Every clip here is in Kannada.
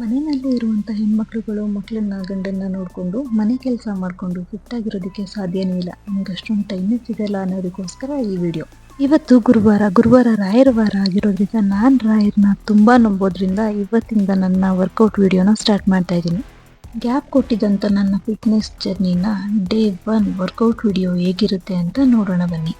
ಮನೆಯಲ್ಲಿ ಇರುವಂಥ ಹೆಣ್ಮಕ್ಳುಗಳು ಮಕ್ಕಳನ್ನ ಗಂಡನ್ನ ನೋಡಿಕೊಂಡು ಮನೆ ಕೆಲಸ ಮಾಡಿಕೊಂಡು ಫಿಟ್ ಆಗಿರೋದಕ್ಕೆ ಸಾಧ್ಯನೇ ಇಲ್ಲ. ನಮ್ಗೆ ಅಷ್ಟೊಂದು ಟೈಮೇ ಸಿಗಲ್ಲ ಅನ್ನೋದಕ್ಕೋಸ್ಕರ ಈ ವಿಡಿಯೋ ಇವತ್ತು ಗುರುವಾರ ಗುರುವಾರ ರಾಯರ ವಾರ ಆಗಿರೋದ್ರಿಂದ ನಾನು ರಾಯರ್ನ ತುಂಬ ನಂಬೋದ್ರಿಂದ ಇವತ್ತಿಂದ ನನ್ನ ವರ್ಕೌಟ್ ವಿಡಿಯೋನ ಸ್ಟಾರ್ಟ್ ಮಾಡ್ತಾ ಇದ್ದೀನಿ. ಗ್ಯಾಪ್ ಕೊಟ್ಟಿದ್ದಂಥ ನನ್ನ ಫಿಟ್ನೆಸ್ ಜರ್ನಿನ ಡೇ ಒನ್ ವರ್ಕೌಟ್ ವಿಡಿಯೋ ಹೇಗಿರುತ್ತೆ ಅಂತ ನೋಡೋಣ ಬನ್ನಿ.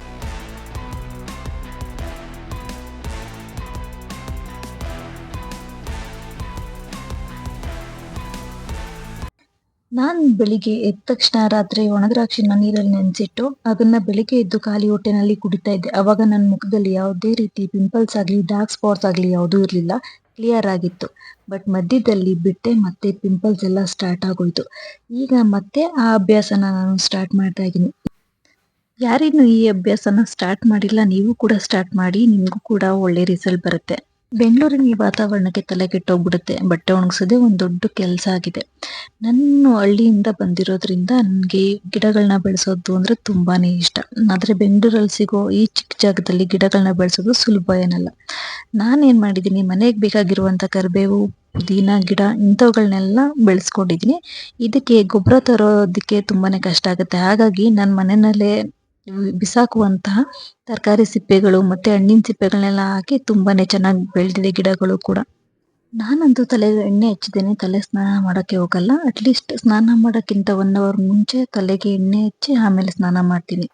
ನಾನು ಬೆಳಿಗ್ಗೆ ಎದ್ದ ತಕ್ಷಣ ರಾತ್ರಿ ಒಣದ್ರಾಕ್ಷಿನ ನೀರಲ್ಲಿ ನೆನೆಸಿಟ್ಟು ಅದನ್ನ ಬೆಳಿಗ್ಗೆ ಎದ್ದು ಖಾಲಿ ಹೊಟ್ಟೆನಲ್ಲಿ ಕುಡಿತಾ ಇದ್ದೆ. ಅವಾಗ ನನ್ನ ಮುಖದಲ್ಲಿ ಯಾವುದೇ ರೀತಿ ಪಿಂಪಲ್ಸ್ ಆಗಲಿ ಡಾರ್ಕ್ ಸ್ಪಾಟ್ಸ್ ಆಗಲಿ ಯಾವುದೂ ಇರಲಿಲ್ಲ. ಕ್ಲಿಯರ್ ಆಗಿತ್ತು. ಬಟ್ ಮಧ್ಯದಲ್ಲಿ ಬಿಟ್ಟೆ ಮತ್ತೆ ಪಿಂಪಲ್ಸ್ ಎಲ್ಲ ಸ್ಟಾರ್ಟ್ ಆಗೋಯ್ತು. ಈಗ ಮತ್ತೆ ಆ ಅಭ್ಯಾಸನ ನಾನು ಸ್ಟಾರ್ಟ್ ಮಾಡ್ತಾ ಇದ್ದೀನಿ. ಯಾರಿನ್ನು ಈ ಅಭ್ಯಾಸನ ಸ್ಟಾರ್ಟ್ ಮಾಡಿಲ್ಲ, ನೀವು ಕೂಡ ಸ್ಟಾರ್ಟ್ ಮಾಡಿ, ನಿಮಗೂ ಕೂಡ ಒಳ್ಳೆ ರಿಸಲ್ಟ್ ಬರುತ್ತೆ. ಬೆಂಗಳೂರಿನ ಈ ವಾತಾವರಣಕ್ಕೆ ತಲೆ ಕೆಟ್ಟೋಗ್ಬಿಡುತ್ತೆ ಬಟ್ಟೆ ಒಣಗಿಸೋದೇ ಒಂದು ದೊಡ್ಡ ಕೆಲಸ ಆಗಿದೆ. ನನ್ನ ಹಳ್ಳಿಯಿಂದ ಬಂದಿರೋದ್ರಿಂದ ನನಗೆ ಗಿಡಗಳನ್ನ ಬೆಳೆಸೋದು ಅಂದರೆ ತುಂಬಾನೇ ಇಷ್ಟ. ಆದರೆ ಬೆಂಗಳೂರಲ್ಲಿ ಸಿಗೋ ಈ ಚಿಕ್ಕ ಜಾಗದಲ್ಲಿ ಗಿಡಗಳನ್ನ ಬೆಳೆಸೋದು ಸುಲಭ ಏನಲ್ಲ. ನಾನೇನು ಮಾಡಿದ್ದೀನಿ, ಮನೆಗೆ ಬೇಕಾಗಿರುವಂಥ ಕರಿಬೇವು, ಪುದೀನ, ಗಿಡ ಇಂಥವುಗಳನ್ನೆಲ್ಲ ಬೆಳೆಸ್ಕೊಂಡಿದ್ದೀನಿ. ಇದಕ್ಕೆ ಗೊಬ್ಬರ ತರೋದಕ್ಕೆ ತುಂಬಾನೇ ಕಷ್ಟ ಆಗುತ್ತೆ. ಹಾಗಾಗಿ ನನ್ನ ಮನೆಯಲ್ಲೇ ಬಿಸಾಕುವಂತಹ ತರಕಾರಿ ಸಿಪ್ಪೆಗಳು ಮತ್ತೆ ಹಣ್ಣಿನ ಸಿಪ್ಪೆಗಳನ್ನೆಲ್ಲ ಹಾಕಿ ತುಂಬಾನೇ ಚೆನ್ನಾಗಿ ಬೆಳೆದಿದೆ ಗಿಡಗಳು ಕೂಡ. ನಾನಂತೂ ತಲೆಗೆ ಎಣ್ಣೆ ಹಚ್ಚಿದ್ದೇನೆ, ತಲೆ ಸ್ನಾನ ಮಾಡೋಕ್ಕೆ ಹೋಗಲ್ಲ. ಅಟ್ಲೀಸ್ಟ್ ಸ್ನಾನ ಮಾಡೋಕ್ಕಿಂತ ಒನ್ ಅವರ್ ಮುಂಚೆ ತಲೆಗೆ ಎಣ್ಣೆ ಹಚ್ಚಿ ಆಮೇಲೆ ಸ್ನಾನ ಮಾಡ್ತೀನಿ.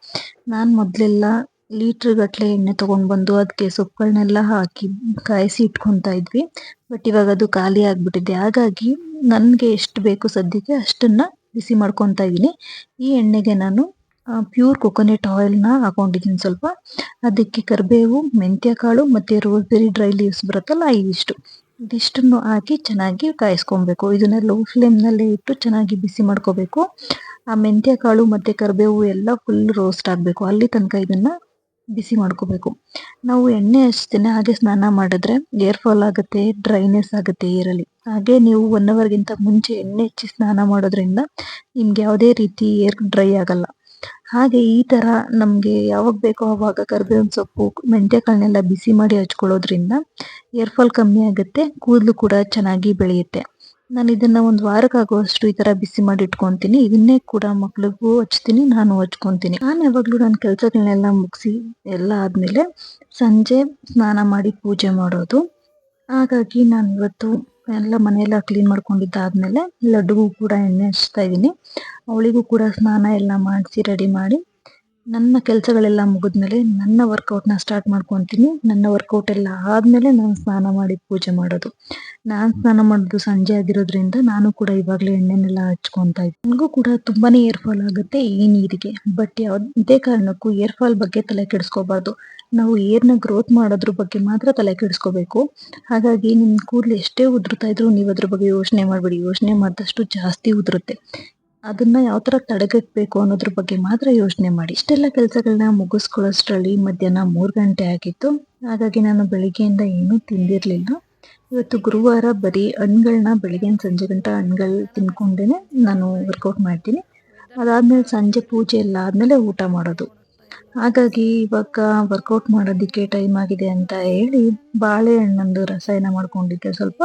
ನಾನು ಮೊದಲೆಲ್ಲ ಲೀಟ್ರ್ ಗಟ್ಟಲೆ ಎಣ್ಣೆ ತೊಗೊಂಡು ಬಂದು ಅದಕ್ಕೆ ಸೊಪ್ಪುಗಳನ್ನೆಲ್ಲ ಹಾಕಿ ಕಾಯಿಸಿ ಇಟ್ಕೊತಾ ಇದ್ವಿ. ಬಟ್ ಇವಾಗ ಅದು ಖಾಲಿ ಆಗಿಬಿಟ್ಟಿದೆ. ಹಾಗಾಗಿ ನನಗೆ ಎಷ್ಟು ಬೇಕು ಸದ್ಯಕ್ಕೆ ಅಷ್ಟನ್ನು ಬಿಸಿ ಮಾಡ್ಕೊತಾ ಇದ್ದೀನಿ. ಈ ಎಣ್ಣೆಗೆ ನಾನು ಪ್ಯೂರ್ ಕೊಕೊನೆಟ್ ಆಯಿಲ್ನ ಹಾಕೊಂಡಿದ್ದೀನಿ ಸ್ವಲ್ಪ. ಅದಕ್ಕೆ ಕರಿಬೇವು ಮೆಂತ್ಯ ಕಾಳು ಮತ್ತು ರೋಸ್ಬೆರಿ ಡ್ರೈ ಲೀವ್ಸ್ ಬರುತ್ತಲ್ಲ, ಇದಿಷ್ಟು. ಇದಿಷ್ಟನ್ನು ಹಾಕಿ ಚೆನ್ನಾಗಿ ಕಾಯಿಸ್ಕೊಬೇಕು. ಇದನ್ನ ಲೋ ಫ್ಲೇಮ್ನಲ್ಲೇ ಇಟ್ಟು ಚೆನ್ನಾಗಿ ಬಿಸಿ ಮಾಡ್ಕೋಬೇಕು. ಆ ಮೆಂತ್ಯ ಕಾಳು ಮತ್ತು ಕರಿಬೇವು ಎಲ್ಲ ಫುಲ್ ರೋಸ್ಟ್ ಆಗಬೇಕು. ಅಲ್ಲಿ ತನಕ ಇದನ್ನ ಬಿಸಿ ಮಾಡ್ಕೋಬೇಕು. ನಾವು ಎಣ್ಣೆ ಹಚ್ತೇನೆ ಹಾಗೆ ಸ್ನಾನ ಮಾಡಿದ್ರೆ ಏರ್ ಫಾಲ್ ಆಗುತ್ತೆ ಡ್ರೈನೆಸ್ ಆಗುತ್ತೆ ಏರಲ್ಲಿ. ಹಾಗೆ ನೀವು ಒನ್ ಅವರ್ಗಿಂತ ಮುಂಚೆ ಎಣ್ಣೆ ಹಚ್ಚಿ ಸ್ನಾನ ಮಾಡೋದ್ರಿಂದ ನಿಮ್ಗೆ ಯಾವುದೇ ರೀತಿ ಏರ್ ಡ್ರೈ ಆಗಲ್ಲ. ಹಾಗೆ ಈ ತರ ನಮ್ಗೆ ಯಾವಾಗ ಬೇಕೋ ಅವಾಗ ಕರಿಬೇವಿನ ಸೊಪ್ಪು ಮೆಂತ್ಯಕಾಳನ್ನೆಲ್ಲ ಬಿಸಿ ಮಾಡಿ ಹಚ್ಕೊಳ್ಳೋದ್ರಿಂದ ಏರ್ ಫಾಲ್ ಕಮ್ಮಿ ಆಗುತ್ತೆ, ಕೂದಲು ಕೂಡ ಚೆನ್ನಾಗಿ ಬೆಳೆಯುತ್ತೆ. ನಾನು ಇದನ್ನ ಒಂದು ವಾರಕ್ಕಾಗುವಷ್ಟು ಈ ತರ ಬಿಸಿ ಮಾಡಿ ಇಟ್ಕೊಂತೀನಿ. ಇದನ್ನೇ ಕೂಡ ಮಕ್ಳಿಗೂ ಹಚ್ತೀನಿ, ನಾನು ಹಚ್ಕೊಂತೀನಿ. ನಾನು ಯಾವಾಗ್ಲೂ ನನ್ನ ಕೆಲಸಗಳನ್ನೆಲ್ಲ ಮುಗಿಸಿ ಎಲ್ಲ ಆದ್ಮೇಲೆ ಸಂಜೆ ಸ್ನಾನ ಮಾಡಿ ಪೂಜೆ ಮಾಡೋದು. ಹಾಗಾಗಿ ನಾನು ಇವತ್ತು ಎಲ್ಲ ಮನೆಯೆಲ್ಲ ಕ್ಲೀನ್ ಮಾಡ್ಕೊಂಡಿದ್ದಾದ್ಮೇಲೆ ಲಡ್ಡುಗೂ ಕೂಡ ಎಣ್ಣೆ ಹಚ್ತಾ ಇದ್ದೀನಿ ಅವಳಿಗೂ ಕೂಡ ಸ್ನಾನ ಎಲ್ಲ ಮಾಡಿಸಿ ರೆಡಿ ಮಾಡಿ. ನನ್ನ ಕೆಲಸಗಳೆಲ್ಲ ಮುಗಿದ್ಮೇಲೆ ನನ್ನ ವರ್ಕೌಟ್ನ ಸ್ಟಾರ್ಟ್ ಮಾಡ್ಕೊತೀನಿ. ನನ್ನ ವರ್ಕೌಟ್ ಎಲ್ಲ ಆದಮೇಲೆ ನಾನು ಸ್ನಾನ ಮಾಡಿ ಪೂಜೆ ಮಾಡೋದು. ನಾನು ಸ್ನಾನ ಮಾಡೋದು ಸಂಜೆ ಆಗಿರೋದ್ರಿಂದ ನಾನು ಕೂಡ ಇವಾಗಲೇ ಎಣ್ಣೆನೆಲ್ಲ ಹಚ್ಕೊಂತ ಇದ್ದೀನಿ ನನಗೂ ಕೂಡ ತುಂಬಾನೇ ಏರ್ ಫಾಲ್ ಆಗುತ್ತೆ ಈ ನೀರಿಗೆ. ಬಟ್ ಯಾವುದೇ ಕಾರಣಕ್ಕೂ ಏರ್ ಫಾಲ್ ಬಗ್ಗೆ ತಲೆ ಕೆಡಿಸ್ಕೋಬಾರ್ದು. ನಾವು ಏರ್ನ ಗ್ರೋತ್ ಮಾಡೋದ್ರ ಬಗ್ಗೆ ಮಾತ್ರ ತಲೆ ಕೆಡಿಸ್ಕೋಬೇಕು. ಹಾಗಾಗಿ ನಿಮ್ಮ ಕೂದಲು ಎಷ್ಟೇ ಉದುರ್ತಾ ಇದ್ರು ನೀವು ಅದ್ರ ಬಗ್ಗೆ ಯೋಚನೆ ಮಾಡಬೇಡಿ. ಯೋಚನೆ ಮಾಡಿದಷ್ಟು ಜಾಸ್ತಿ ಉದುರುತ್ತೆ. ಅದನ್ನ ಯಾವ ತರ ತಡೆಗಟ್ಟಬೇಕು ಅನ್ನೋದ್ರ ಬಗ್ಗೆ ಮಾತ್ರ ಯೋಚನೆ ಮಾಡಿ. ಇಷ್ಟೆಲ್ಲ ಕೆಲಸಗಳನ್ನ ಮುಗಿಸ್ಕೊಳ್ಳೋಷ್ಟರಲ್ಲಿ ಮಧ್ಯಾಹ್ನ ಮೂರು ಗಂಟೆ ಆಗಿತ್ತು. ಹಾಗಾಗಿ ನಾನು ಬೆಳಿಗ್ಗೆಯಿಂದ ಏನೂ ತಿಂದಿರಲಿಲ್ಲ. ಇವತ್ತು ಗುರುವಾರ ಬರೀ ಹಣ್ಗಳನ್ನ ಬೆಳಿಗ್ಗೆ ಸಂಜೆ ಗಂಟ ಹಣ್ಗಳು ತಿನ್ಕೊಂಡೇನೆ ನಾನು ವರ್ಕೌಟ್ ಮಾಡ್ತೀನಿ. ಅದಾದ್ಮೇಲೆ ಸಂಜೆ ಪೂಜೆ ಎಲ್ಲ ಆದ್ಮೇಲೆ ಊಟ ಮಾಡೋದು. ಹಾಗಾಗಿ ಇವಾಗ ವರ್ಕೌಟ್ ಮಾಡೋದಿಕ್ಕೆ ಟೈಮ್ ಆಗಿದೆ ಅಂತ ಹೇಳಿ ಬಾಳೆಹಣ್ಣೊಂದು ರಸಾಯನ ಮಾಡ್ಕೊಂಡಿದ್ದೆ ಸ್ವಲ್ಪ.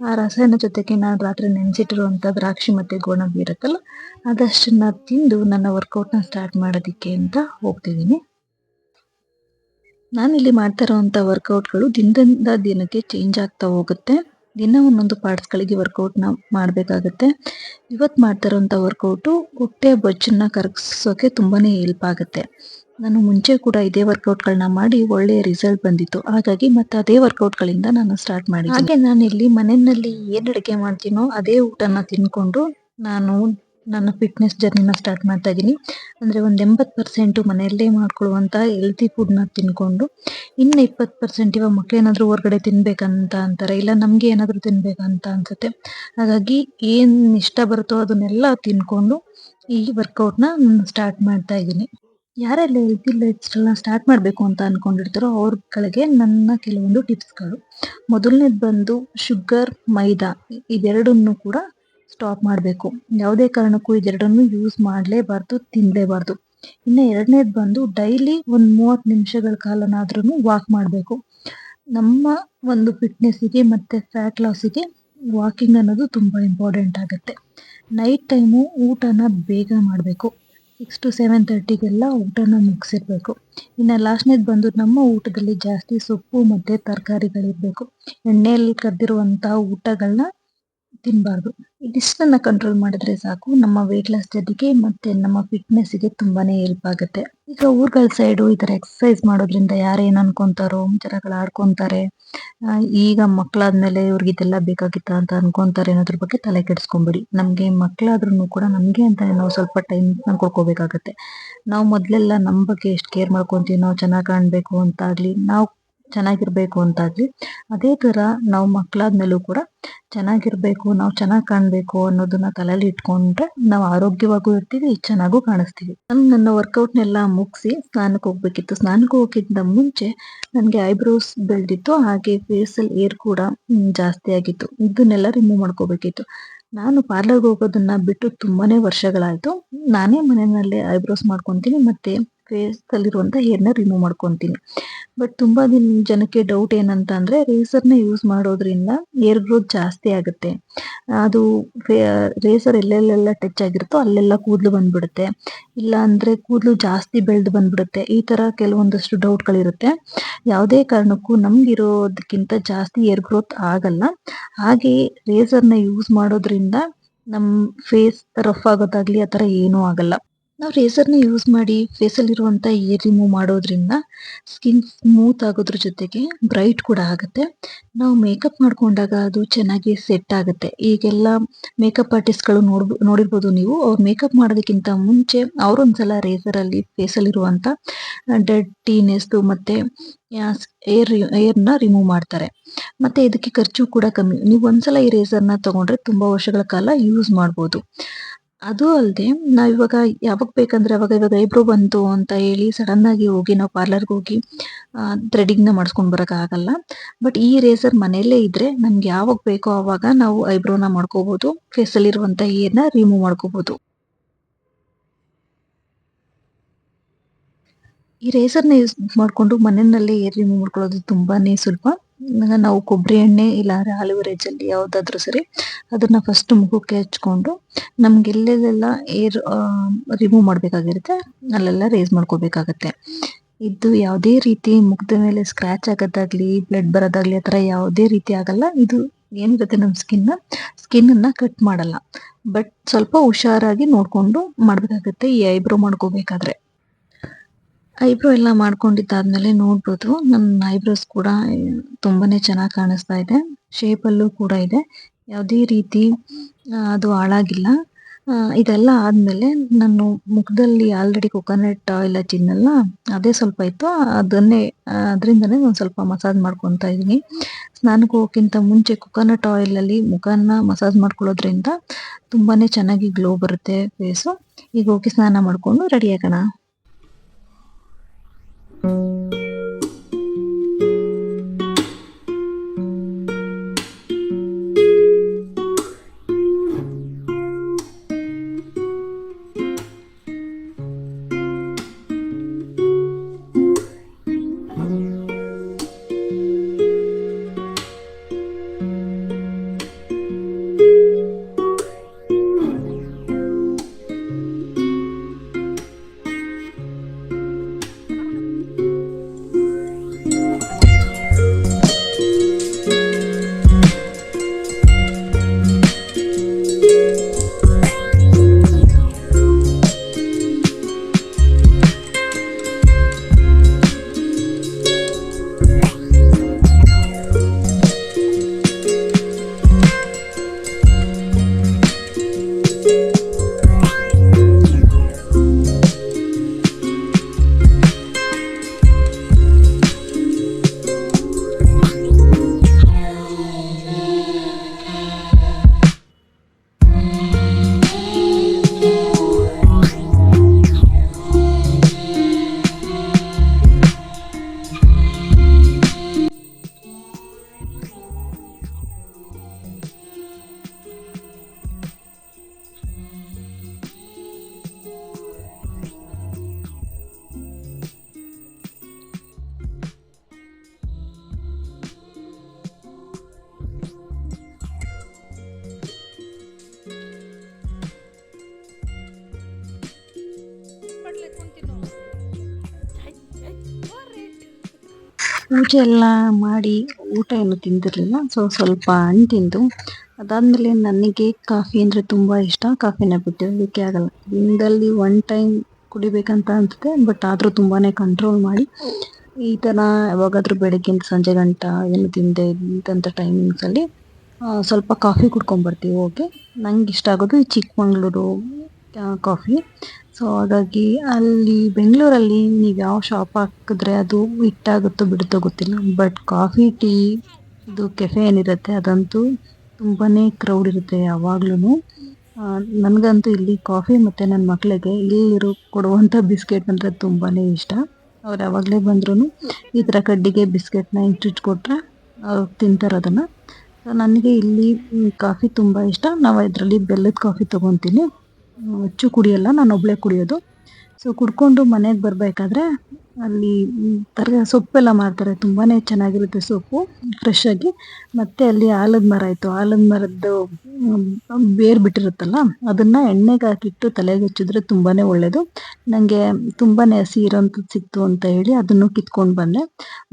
ಆ ರಸಾಯನ ಜೊತೆಗೆ ನಾನು ರಾತ್ರಿ ನೆನೆಸಿಟ್ಟಿರುವಂಥ ದ್ರಾಕ್ಷಿ ಮತ್ತು ಗೋಡಂಬಿ ಇರುತ್ತಲ್ಲ, ಅದಷ್ಟನ್ನ ತಿಂದು ನನ್ನ ವರ್ಕೌಟ್ನ ಸ್ಟಾರ್ಟ್ ಮಾಡೋದಕ್ಕೆ ಅಂತ ಹೋಗ್ತಿದ್ದೀನಿ. ನಾನಿಲ್ಲಿ ಮಾಡ್ತಾ ಇರುವಂಥ ವರ್ಕೌಟ್ಗಳು ದಿನದಿಂದ ದಿನಕ್ಕೆ ಚೇಂಜ್ ಆಗ್ತಾ ಹೋಗುತ್ತೆ. ದಿನ ಒಂದೊಂದು ಪಾರ್ಟ್ಸ್ಗಳಿಗೆ ವರ್ಕೌಟ್ನ ಮಾಡಬೇಕಾಗುತ್ತೆ. ಇವತ್ತು ಮಾಡ್ತಾ ಇರೋವಂಥ ವರ್ಕೌಟು ಹೊಟ್ಟೆ ಬೊಜ್ಜನ್ನ ಕರಗಿಸೋಕೆ ತುಂಬಾ ಹೆಲ್ಪ್ ಆಗುತ್ತೆ. ನಾನು ಮುಂಚೆ ಕೂಡ ಇದೇ ವರ್ಕೌಟ್ಗಳನ್ನ ಮಾಡಿ ಒಳ್ಳೆಯ ರಿಸಲ್ಟ್ ಬಂದಿತ್ತು. ಹಾಗಾಗಿ ಮತ್ತೆ ಅದೇ ವರ್ಕೌಟ್ಗಳಿಂದ ನಾನು ಸ್ಟಾರ್ಟ್ ಮಾಡಿದೆ ಹಾಗೆ ನಾನು ಇಲ್ಲಿ ಮನೆಯಲ್ಲಿ ಏನು ಅಡುಗೆ ಮಾಡ್ತೀನೋ ಅದೇ ಊಟನ ತಿನ್ಕೊಂಡು ನಾನು ನನ್ನ ಫಿಟ್ನೆಸ್ ಜರ್ನಿನ ಸ್ಟಾರ್ಟ್ ಮಾಡ್ತಾ ಇದ್ದೀನಿ. ಅಂದರೆ ಒಂದು ಎಂಬತ್ತು ಪರ್ಸೆಂಟು ಮನೆಯಲ್ಲೇ ಮಾಡ್ಕೊಳ್ಳುವಂಥ ಹೆಲ್ತಿ ಫುಡ್ನ ತಿನ್ಕೊಂಡು, ಇನ್ನು ಇಪ್ಪತ್ತು ಪರ್ಸೆಂಟ್ ಇವಾಗ ಮಕ್ಕಳೇನಾದರೂ ಹೊರಗಡೆ ತಿನ್ಬೇಕಂತ ಅಂತಾರೆ, ಇಲ್ಲ ನಮಗೆ ಏನಾದರೂ ತಿನ್ಬೇಕಂತ ಅನ್ಸುತ್ತೆ. ಹಾಗಾಗಿ ಏನು ಇಷ್ಟ ಬರುತ್ತೋ ಅದನ್ನೆಲ್ಲ ತಿನ್ಕೊಂಡು ಈ ವರ್ಕೌಟ್ನ ಸ್ಟಾರ್ಟ್ ಮಾಡ್ತಾ ಇದ್ದೀನಿ. ಯಾರೆಲ್ಲ ಹೆಲ್ತಿ ಲೈಫ್ ಸ್ಟೈಲ್ನ ಸ್ಟಾರ್ಟ್ ಮಾಡಬೇಕು ಅಂತ ಅಂದ್ಕೊಂಡಿರ್ತಾರೋ ಅವ್ರಗಳಿಗೆ ನನ್ನ ಕೆಲವೊಂದು ಟಿಪ್ಸ್ಗಳು. ಮೊದಲನೇದು ಬಂದು ಶುಗರ್, ಮೈದಾ ಇದೆರಡನ್ನೂ ಕೂಡ ಸ್ಟಾಪ್ ಮಾಡಬೇಕು. ಯಾವುದೇ ಕಾರಣಕ್ಕೂ ಇದೆರಡನ್ನು ಯೂಸ್ ಮಾಡಲೇಬಾರ್ದು ತಿನ್ನಲೇಬಾರ್ದು ಇನ್ನು ಎರಡನೇದು ಬಂದು ಡೈಲಿ ಒಂದು ಮೂವತ್ತು ನಿಮಿಷಗಳ ಕಾಲನಾದ್ರೂ ವಾಕ್ ಮಾಡಬೇಕು. ನಮ್ಮ ಒಂದು ಫಿಟ್ನೆಸ್ಸಿಗೆ ಮತ್ತು ಫ್ಯಾಟ್ ಲಾಸಿಗೆ ವಾಕಿಂಗ್ ಅನ್ನೋದು ತುಂಬ ಇಂಪಾರ್ಟೆಂಟ್ ಆಗುತ್ತೆ. ನೈಟ್ ಟೈಮು ಊಟನ ಬೇಗ ಮಾಡಬೇಕು. ಸಿಕ್ಸ್ ಟು ಸೆವೆನ್ ತರ್ಟಿಗೆಲ್ಲ ಊಟನ ಮುಗಿಸಿರ್ಬೇಕು. ಇನ್ನು ಲಾಸ್ಟ್ನೇದು ಬಂದು ನಮ್ಮ ಊಟದಲ್ಲಿ ಜಾಸ್ತಿ ಸೊಪ್ಪು ಮತ್ತು ತರಕಾರಿಗಳಿರ್ಬೇಕು. ಎಣ್ಣೆಯಲ್ಲಿ ಕರೆದಿರುವಂಥ ಊಟಗಳನ್ನ ತಿನ್ನಬಾರ್ದು ಇದಿಷ್ಟನ್ನ ಕಂಟ್ರೋಲ್ ಮಾಡಿದ್ರೆ ಸಾಕು. ನಮ್ಮ ವೆಯ್ಟ್ ಲಾಸ್ ಜೊತೆಗೆ ಮತ್ತೆ ನಮ್ಮ ಫಿಟ್ನೆಸ್ಗೆ ತುಂಬಾನೇ ಹೆಲ್ಪ್ ಆಗುತ್ತೆ. ಈಗ ಊರ್ಗಳ ಸೈಡು ಈ ತರ ಎಕ್ಸರ್ಸೈಸ್ ಮಾಡೋದ್ರಿಂದ ಯಾರೇನ್ ಅನ್ಕೊಂತಾರೋ ಜನಗಳು ಆಡ್ಕೊಂತಾರೆ ಈಗ ಮಕ್ಕಳಾದ್ಮೇಲೆ ಇವ್ರಿಗೆ ಇದೆಲ್ಲ ಬೇಕಾಗಿತ್ತ ಅಂತ ಅನ್ಕೊಂತಾರೆ ಅನ್ನೋದ್ರ ಬಗ್ಗೆ ತಲೆ ಕೆಡಿಸ್ಕೊಂಬಿಡಿ. ನಮ್ಗೆ ಮಕ್ಕಳಾದ್ರೂ ಕೂಡ ನಮ್ಗೆ ಅಂತ ನಾವು ಸ್ವಲ್ಪ ಟೈಮ್ ಕೊಡ್ಕೋಬೇಕಾಗತ್ತೆ. ನಾವು ಮೊದ್ಲೆಲ್ಲ ನಮ್ ಬಗ್ಗೆ ಎಷ್ಟು ಕೇರ್ ಮಾಡ್ಕೊಂತೀವಿ, ನಾವು ಚೆನ್ನಾಗಿ ಕಾಣ್ಬೇಕು ಅಂತಾಗ್ಲಿ ನಾವು ಚೆನ್ನಾಗಿರ್ಬೇಕು ಅಂತಾಗ್ಲಿ. ಅದೇ ತರ ನಾವು ಮಕ್ಕಳಾದ್ಮೇಲೂ ಕೂಡ ಚೆನ್ನಾಗಿರ್ಬೇಕು, ನಾವು ಚೆನ್ನಾಗ್ ಕಾಣ್ಬೇಕು ಅನ್ನೋದನ್ನ ತಲೆಯಲ್ಲಿ ಇಟ್ಕೊಂಡ್ರೆ ನಾವು ಆರೋಗ್ಯವಾಗೂ ಇರ್ತೀವಿ, ಚೆನ್ನಾಗೂ ಕಾಣಿಸ್ತೀವಿ. ನಾನು ನನ್ನ ವರ್ಕೌಟ್ನೆಲ್ಲ ಮುಗಿಸಿ ಸ್ನಾನಕ್ಕೆ ಹೋಗ್ಬೇಕಿತ್ತು. ಸ್ನಾನಕ್ಕೆ ಹೋಗಿದ್ದ ಮುಂಚೆ ನನಗೆ ಐಬ್ರೋಸ್ ಬೆಳೆದಿತ್ತು, ಹಾಗೆ ಫೇಸಲ್ ಏರ್ ಕೂಡ ಜಾಸ್ತಿ ಆಗಿತ್ತು. ಇದನ್ನೆಲ್ಲ ರಿಮೂವ್ ಮಾಡ್ಕೋಬೇಕಿತ್ತು. ನಾನು ಪಾರ್ಲರ್ಗೆ ಹೋಗೋದನ್ನ ಬಿಟ್ಟು ತುಂಬಾನೇ ವರ್ಷಗಳಾಯ್ತು. ನಾನೇ ಮನೆಯಲ್ಲೇ ಐಬ್ರೋಸ್ ಮಾಡ್ಕೊತೀನಿ, ಮತ್ತೆ ಫೇಸ್ ಅಲ್ಲಿರುವಂತ ಹೇರ್ನ ರಿಮೂವ್ ಮಾಡ್ಕೊಂತೀನಿ. ಬಟ್ ತುಂಬಾ ದಿನ ಜನಕ್ಕೆ ಡೌಟ್ ಏನಂತ ಅಂದ್ರೆ ರೇಸರ್ನ ಯೂಸ್ ಮಾಡೋದ್ರಿಂದ ಏರ್ ಗ್ರೋತ್ ಜಾಸ್ತಿ ಆಗುತ್ತೆ. ಅದು ರೇಸರ್ ಎಲ್ಲೆಲ್ಲೆಲ್ಲ ಟಚ್ ಆಗಿರುತ್ತೋ ಅಲ್ಲೆಲ್ಲ ಕೂದಲು ಬಂದ್ಬಿಡುತ್ತೆ. ಇಲ್ಲ ಅಂದ್ರೆ ಕೂದಲು ಜಾಸ್ತಿ ಬೆಳೆದು ಬಂದ್ಬಿಡುತ್ತೆ. ಈ ತರ ಕೆಲವೊಂದಷ್ಟು ಡೌಟ್ಗಳಿರುತ್ತೆ ಯಾವುದೇ ಕಾರಣಕ್ಕೂ ನಮ್ಗಿರೋದಕ್ಕಿಂತ ಜಾಸ್ತಿ ಏರ್ ಗ್ರೋತ್ ಆಗಲ್ಲ. ಹಾಗೆ ರೇಸರ್ನ ಯೂಸ್ ಮಾಡೋದ್ರಿಂದ ನಮ್ ಫೇಸ್ ರಫ್ ಆಗೋದಾಗ್ಲಿ ಆ ತರ ಏನೂ ಆಗಲ್ಲ. ನಾವು ರೇಸರ್ನ ಯೂಸ್ ಮಾಡಿ ಫೇಸಲ್ಲಿರುವಂಥ ಏರ್ ರಿಮೂವ್ ಮಾಡೋದ್ರಿಂದ ಸ್ಕಿನ್ ಸ್ಮೂತ್ ಆಗೋದ್ರ ಜೊತೆಗೆ ಬ್ರೈಟ್ ಕೂಡ ಆಗುತ್ತೆ. ನಾವು ಮೇಕಪ್ ಮಾಡ್ಕೊಂಡಾಗ ಅದು ಚೆನ್ನಾಗಿ ಸೆಟ್ ಆಗುತ್ತೆ. ಈಗೆಲ್ಲ ಮೇಕಪ್ ಆರ್ಟಿಸ್ಟ್ಗಳು ನೋಡ್ಬೋ ನೋಡಿರ್ಬೋದು ನೀವು, ಅವ್ರು ಮೇಕಪ್ ಮಾಡೋದಕ್ಕಿಂತ ಮುಂಚೆ ಅವರೊಂದ್ಸಲ ರೇಸರಲ್ಲಿ ಅಲ್ಲಿ ಫೇಸಲ್ಲಿ ಇರುವಂತ ಡೆಡ್ ಟೀನೆಸ್ ಮತ್ತೆ ಏರ್ ಏರ್ನ ರಿಮೂವ್ ಮಾಡ್ತಾರೆ. ಮತ್ತೆ ಇದಕ್ಕೆ ಖರ್ಚು ಕೂಡ ಕಮ್ಮಿ. ನೀವು ಒಂದ್ಸಲ ಈ ರೇಸರ್ನ ತಗೊಂಡ್ರೆ ತುಂಬ ವರ್ಷಗಳ ಕಾಲ ಯೂಸ್ ಮಾಡ್ಬೋದು. ಅದು ಅಲ್ಲದೆ ನಾವು ಇವಾಗ ಯಾವಾಗ ಬೇಕಂದ್ರೆ ಅವಾಗ ಇವಾಗ ಐಬ್ರೋ ಬಂತು ಅಂತ ಹೇಳಿ ಸಡನ್ ಆಗಿ ಹೋಗಿ ನಾವು ಪಾರ್ಲರ್ಗೆ ಹೋಗಿ ಥ್ರೆಡಿಂಗ್ನ ಬರೋಕ್ಕಾಗಲ್ಲ ಬಟ್ ಈ ರೇಸರ್ ಮನೆಯಲ್ಲೇ ಇದ್ರೆ ನಮ್ಗೆ ಯಾವಾಗ ಬೇಕೋ ಅವಾಗ ನಾವು ಐಬ್ರೋನ ಮಾಡ್ಕೋಬಹುದು ಫೇಸ್ ಅಲ್ಲಿ ಇರುವಂತ ಏರ್ನ ರಿಮೂವ್ ಮಾಡ್ಕೋಬಹುದು ಈ ರೇಸರ್ನ ಯೂಸ್ ಮಾಡ್ಕೊಂಡು ಮನೆಯಲ್ಲೇ ಏರ್ ರಿಮೂವ್ ಮಾಡ್ಕೊಳ್ಳೋದು ತುಂಬಾನೇ ಸುಲಭ. ನಾವು ಕೊಬ್ಬರಿ ಎಣ್ಣೆ ಇಲ್ಲಾಂದ್ರೆ ಆಲಿವ್ ಜೆಲ್ ಯಾವ್ದಾದ್ರು ಸರಿ ಅದನ್ನ ಫಸ್ಟ್ ಮುಖಕ್ಕೆ ಹಚ್ಕೊಂಡು ನಮ್ಗೆ ಎಲ್ಲೆಲ್ಲೆಲ್ಲ ಏರ್ ರಿಮೂವ್ ಮಾಡ್ಬೇಕಾಗಿರುತ್ತೆ. ಅಲ್ಲೆಲ್ಲ ರೇಸ್ ಮಾಡ್ಕೋಬೇಕಾಗತ್ತೆ. ಇದು ಯಾವುದೇ ರೀತಿ ಮುಖದ ಮೇಲೆ ಸ್ಕ್ರಾಚ್ ಆಗೋದಾಗ್ಲಿ ಬ್ಲಡ್ ಬರೋದಾಗ್ಲಿ ಆ ಥರ ಯಾವುದೇ ರೀತಿ ಆಗಲ್ಲ. ಇದು ಏನಿರುತ್ತೆ ನಮ್ಮ ಸ್ಕಿನ್ ಸ್ಕಿನ್ ಅನ್ನ ಕಟ್ ಮಾಡಲ್ಲ. ಬಟ್ ಸ್ವಲ್ಪ ಹುಷಾರಾಗಿ ನೋಡ್ಕೊಂಡು ಮಾಡಬೇಕಾಗತ್ತೆ. ಈ ಐಬ್ರೋ ಮಾಡ್ಕೋಬೇಕಾದ್ರೆ. ಐಬ್ರೋ ಎಲ್ಲ ಮಾಡ್ಕೊಂಡಿದ್ದಾದ್ಮೇಲೆ ನೋಡ್ಬೋದು. ನನ್ನ ಐಬ್ರೋಸ್ ಕೂಡ ತುಂಬಾನೇ ಚೆನ್ನಾಗಿ ಕಾಣಿಸ್ತಾ ಇದೆ. ಶೇಪ್ ಅಲ್ಲೂ ಕೂಡ ಇದೆ. ಯಾವುದೇ ರೀತಿ ಅದು ಹಾಳಾಗಿಲ್ಲ. ಇದೆಲ್ಲ ಆದ್ಮೇಲೆ ನಾನು ಮುಖದಲ್ಲಿ ಆಲ್ರೆಡಿ ಕೊಕೊನಟ್ ಆಯಿಲ್ ಹಚ್ಚಿದ್ನಲ್ಲ, ಅದೇ ಸ್ವಲ್ಪ ಇತ್ತು. ಅದನ್ನೇ ಅದರಿಂದನೇ ಒಂದು ಸ್ವಲ್ಪ ಮಸಾಜ್ ಮಾಡ್ಕೊತಾ ಇದ್ದೀನಿ. ಸ್ನಾನಕ್ಕೆ ಹೋಗೋಕ್ಕಿಂತ ಮುಂಚೆ ಕೊಕೊನಟ್ ಆಯಿಲ್ ಅಲ್ಲಿ ಮುಖನ ಮಸಾಜ್ ಮಾಡ್ಕೊಳ್ಳೋದ್ರಿಂದ ತುಂಬಾನೇ ಚೆನ್ನಾಗಿ ಗ್ಲೋ ಬರುತ್ತೆ ಫೇಸು. ಈಗ ಹೋಗಿ ಸ್ನಾನ ಮಾಡಿಕೊಂಡು ರೆಡಿ ಆಗೋಣ. thank you ಪೂಜೆ ಎಲ್ಲ ಮಾಡಿ ಊಟ ಏನು ತಿಂದಿರಲಿಲ್ಲ. ಸೊ ಸ್ವಲ್ಪ ಹಣ್ಣು ತಿಂದು, ಅದಾದಮೇಲೆ ನನಗೆ ಕಾಫಿ ಅಂದರೆ ತುಂಬ ಇಷ್ಟ. ಕಾಫಿನ ಬಿಟ್ಟಿರೋದಕ್ಕೆ ಆಗಲ್ಲ. ದಿನದಲ್ಲಿ ಒನ್ ಟೈಮ್ ಕುಡಿಬೇಕಂತ ಅನ್ಸುತ್ತೆ ಬಟ್ ಆದರೂ ತುಂಬಾ ಕಂಟ್ರೋಲ್ ಮಾಡಿ ಈ ಥರ ಯಾವಾಗಾದರೂ ಬೆಳಗ್ಗಿಂದ ಸಂಜೆ ಗಂಟ ಏನು ತಿಂದೆ ಇದ್ದಂಥ ಟೈಮಿಂಗ್ಸಲ್ಲಿ ಸ್ವಲ್ಪ ಕಾಫಿ ಕುಡ್ಕೊಂಬರ್ತೀವಿ ಓಕೆ ನಂಗೆ ಇಷ್ಟ ಆಗೋದು ಈ ಚಿಕ್ಕಮಂಗ್ಳೂರು ಕಾಫಿ. ಸೊ ಹಾಗಾಗಿ ಅಲ್ಲಿ ಬೆಂಗಳೂರಲ್ಲಿ ನೀವು ಯಾವ ಶಾಪ್ ಹಾಕಿದ್ರೆ ಅದು ಹಿಟ್ಟಾಗುತ್ತೋ ಬಿಡುತ್ತೋ ಗೊತ್ತಿಲ್ಲ. ಬಟ್ ಕಾಫಿ ಟೀ ಇದು ಕೆಫೆ ಏನಿರುತ್ತೆ ಅದಂತೂ ತುಂಬಾ ಕ್ರೌಡ್ ಇರುತ್ತೆ ಯಾವಾಗ್ಲೂ ನನಗಂತೂ ಇಲ್ಲಿ ಕಾಫಿ ಮತ್ತು ನನ್ನ ಮಕ್ಕಳಿಗೆ ಇಲ್ಲಿರೋ ಕೊಡುವಂಥ ಬಿಸ್ಕೆಟ್ ಅಂದರೆ ತುಂಬಾ ಇಷ್ಟ. ಅವ್ರು ಯಾವಾಗಲೇ ಬಂದ್ರೂ ಈ ಥರ ಕಡ್ಡಿಗೆ ಬಿಸ್ಕೆಟ್ನ ಕೊಟ್ಟರೆ ಅವ್ರು ತಿಂತಾರೆ ಅದನ್ನು. ನನಗೆ ಇಲ್ಲಿ ಕಾಫಿ ತುಂಬ ಇಷ್ಟ. ನಾವು ಇದರಲ್ಲಿ ಬೆಲ್ಲದ ಕಾಫಿ ತೊಗೊತೀನಿ. ಹೆಚ್ಚು ಕುಡಿಯಲ್ಲ, ನಾನು ಒಬ್ಬಳೇ ಕುಡಿಯೋದು. ಸೊ ಕುಡ್ಕೊಂಡು ಮನೆಗೆ ಬರಬೇಕಾದ್ರೆ ಅಲ್ಲಿ ತರ ಸೊಪ್ಪೆಲ್ಲ ಮಾರ್ತಾರೆ ತುಂಬಾ ಚೆನ್ನಾಗಿರುತ್ತೆ ಸೊಪ್ಪು ಫ್ರೆಶ್ ಆಗಿ. ಮತ್ತು ಅಲ್ಲಿ ಆಲದ ಮರ ಇತ್ತು, ಆಲದ ಮರದ್ದು ಬೇರು ಬಿಟ್ಟಿರುತ್ತಲ್ಲ, ಅದನ್ನು ಎಣ್ಣೆಗೆ ಹಾಕಿಟ್ಟು ತಲೆಗೆ ಹಚ್ಚಿದ್ರೆ ತುಂಬಾ ಒಳ್ಳೆಯದು ನನಗೆ ತುಂಬಾ ಹಸಿ ಇರೋಂಥದ್ದು ಸಿಕ್ತು ಅಂತ ಹೇಳಿ ಅದನ್ನು ಕಿತ್ಕೊಂಡು ಬಂದೆ.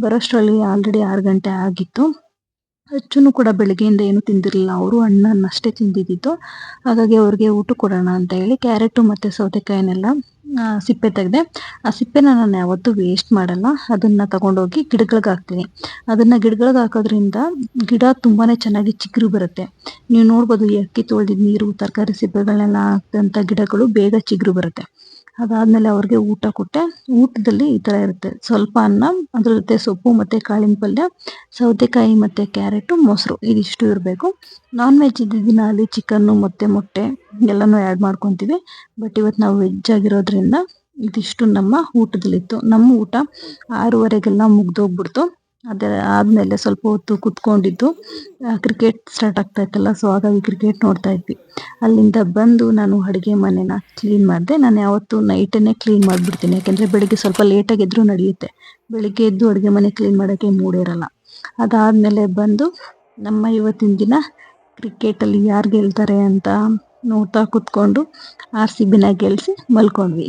ಬರೋಷ್ಟರಲ್ಲಿ ಆಲ್ರೆಡಿ ಆರು ಗಂಟೆ ಆಗಿತ್ತು. ಅಚ್ಚುನು ಕೂಡ ಬೆಳಗ್ಗೆಯಿಂದ ಏನು ತಿಂದಿರಲಿಲ್ಲ. ಅವರು ಅಷ್ಟೇ ತಿಂದಿದ್ದಿತ್ತು ಹಾಗಾಗಿ ಅವ್ರಿಗೆ ಊಟ ಕೊಡೋಣ ಅಂತ ಹೇಳಿ ಕ್ಯಾರೆಟು ಮತ್ತು ಸೌತೆಕಾಯಿನೆಲ್ಲ ಸಿಪ್ಪೆ ತೆಗೆದೆ. ಆ ಸಿಪ್ಪೆನ ನಾನು ಯಾವತ್ತೂ ವೇಸ್ಟ್ ಮಾಡಲ್ಲ. ಅದನ್ನು ತಗೊಂಡೋಗಿ ಗಿಡಗಳಿಗೆ ಹಾಕ್ತೀನಿ. ಅದನ್ನು ಗಿಡಗಳಿಗೆ ಹಾಕೋದ್ರಿಂದ ಗಿಡ ತುಂಬಾ ಚೆನ್ನಾಗಿ ಚಿಗುರು ಬರುತ್ತೆ. ನೀವು ನೋಡ್ಬೋದು ಈ ಅಕ್ಕಿ ತೊಳೆದಿದ್ದ ನೀರು, ತರಕಾರಿ, ಸಿಪ್ಪೆಗಳನ್ನೆಲ್ಲ ಹಾಕಿದಂಥ ಗಿಡಗಳು ಬೇಗ ಚಿಗುರು ಬರುತ್ತೆ. ಅದಾದ್ಮೇಲೆ ಅವ್ರಿಗೆ ಊಟ ಕೊಟ್ಟೆ. ಊಟದಲ್ಲಿ ಈ ಥರ ಇರುತ್ತೆ. ಸ್ವಲ್ಪ ಅನ್ನ ಅದ್ರ ಜೊತೆ ಸೊಪ್ಪು ಮತ್ತು ಕಾಳಿನ ಪಲ್ಯ, ಸೌತೆಕಾಯಿ ಮತ್ತು ಕ್ಯಾರೆಟು, ಮೊಸರು ಇದಿಷ್ಟು ಇರಬೇಕು. ನಾನ್ ವೆಜ್ ಇದ್ದ ದಿನ ಅಲ್ಲಿ ಚಿಕನ್ನು ಮತ್ತು ಮೊಟ್ಟೆ ಎಲ್ಲನೂ ಆ್ಯಡ್ ಮಾಡ್ಕೊತೀವಿ. ಬಟ್ ಇವತ್ತು ನಾವು ವೆಜ್ ಆಗಿರೋದ್ರಿಂದ ಇದಿಷ್ಟು ನಮ್ಮ ಊಟದಲ್ಲಿತ್ತು. ನಮ್ಮ ಊಟ ಆರೂವರೆಗೆಲ್ಲ ಮುಗ್ದೋಗ್ಬಿಡ್ತು. ಅದರ ಆದಮೇಲೆ ಸ್ವಲ್ಪ ಹೊತ್ತು ಕುತ್ಕೊಂಡಿದ್ದು ಕ್ರಿಕೆಟ್ ಸ್ಟಾರ್ಟ್ ಆಗ್ತಾ ಇತ್ತಲ್ಲ ಸೊ ಹಾಗಾಗಿ ಕ್ರಿಕೆಟ್ ನೋಡ್ತಾ ಇದ್ವಿ. ಅಲ್ಲಿಂದ ಬಂದು ನಾನು ಅಡುಗೆ ಮನೆನ ಕ್ಲೀನ್ ಮಾಡಿದೆ. ನಾನು ಯಾವತ್ತು ನೈಟನ್ನೇ ಕ್ಲೀನ್ ಮಾಡಿಬಿಡ್ತೀನಿ. ಯಾಕೆಂದರೆ ಬೆಳಿಗ್ಗೆ ಸ್ವಲ್ಪ ಲೇಟಾಗಿ ಎದ್ರೂ ನಡೆಯುತ್ತೆ. ಬೆಳಿಗ್ಗೆ ಎದ್ದು ಅಡುಗೆ ಮನೆ ಕ್ಲೀನ್ ಮಾಡೋಕ್ಕೆ ಮೂಡಿರಲ್ಲ ಅದಾದಮೇಲೆ ಬಂದು ನಮ್ಮ ಇವತ್ತಿನ ದಿನ ಕ್ರಿಕೆಟಲ್ಲಿ ಯಾರು ಗೆಲ್ತಾರೆ ಅಂತ ನೋಡ್ತಾ ಕುತ್ಕೊಂಡು ಆರ್ ಸಿ ಬಿನ ಗೆಲ್ಲಿಸಿ ಮಲ್ಕೊಂಡ್ವಿ.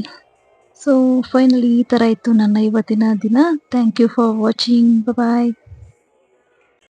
ಸೊ ಫೈನಲಿ ಈ ಥರ ಇತ್ತು ನನ್ನ ಇವತ್ತಿನ ದಿನ. Thank you for watching bye